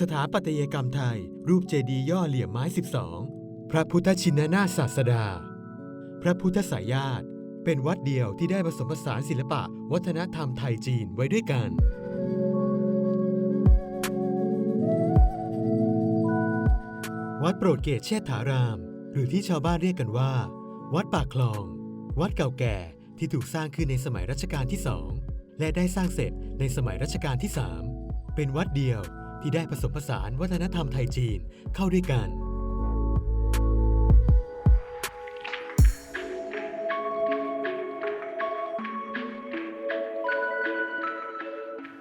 สถาปัตยกรรมไทย รูปเจดีย์ย่อเหลี่ยมไม้ 12 พระพุทธชินนาศาสดา พระพุทธสายาตเป็นวัดเดียวที่ได้ผสมผสานศิลปะ วัฒนธรรมไทยจีนไว้ด้วยกัน วัดโปรดเกตเชษฐาราม หรือที่ชาวบ้านเรียกกันว่า วัดปากคลอง วัดเก่าแก่ที่ถูกสร้างขึ้นในสมัยรัชกาลที่สองและได้สร้างเสร็จในสมัยรัชกาลที่สามเป็นวัดเดียว ที่ได้ผสมผสานวัฒนธรรมไทยจีนเข้าด้วยกัน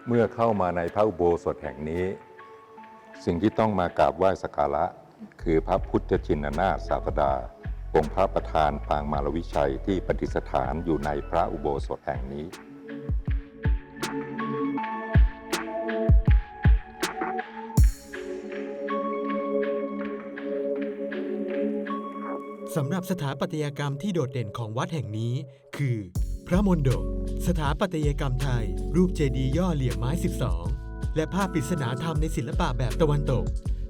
เมื่อเข้ามาในพระอุโบสถแห่งนี้ สิ่งที่ต้องมากราบไหว้สักการะ คือพระพุทธชินนาถศาสดา องค์พระประธานปางมารวิชัยที่ประดิษฐานอยู่ในพระอุโบสถแห่งนี้ สำหรับสถาปัตยกรรมที่โดดเด่นของวัดแห่งนี้ คือ พระมณฑปสถาปัตยกรรมไทย รูปเจดีย์ย่อเหลี่ยมไม้ 12 และภาพปริศนาธรรมในศิลปะแบบตะวันตก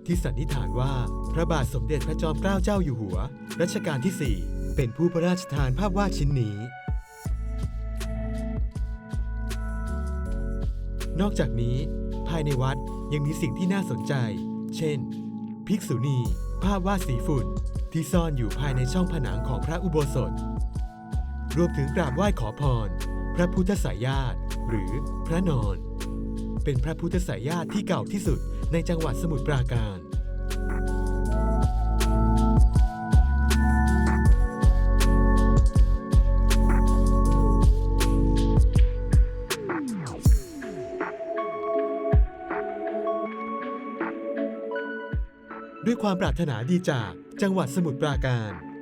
ที่สันนิษฐานว่าพระบาทสมเด็จพระจอมเกล้าเจ้าอยู่หัว รัชกาลที่ 4 เป็นผู้พระราชทานภาพวาดชิ้นนี้ นอกจากนี้ ภายในวัดยังมีสิ่งที่น่าสนใจ เช่น ภิกษุณี ภาพวาดสีฝุ่น ที่ซ่อนอยู่ภายในช่องผนังของพระอุโบสถ รวมถึงกราบไหว้ขอพร พระพุทธสายญาติหรือพระนอน เป็นพระพุทธสายญาติที่เก่าที่สุดในจังหวัดสมุทรปราการด้วยความปรารถนาดีจาก จังหวัดสมุทรปราการ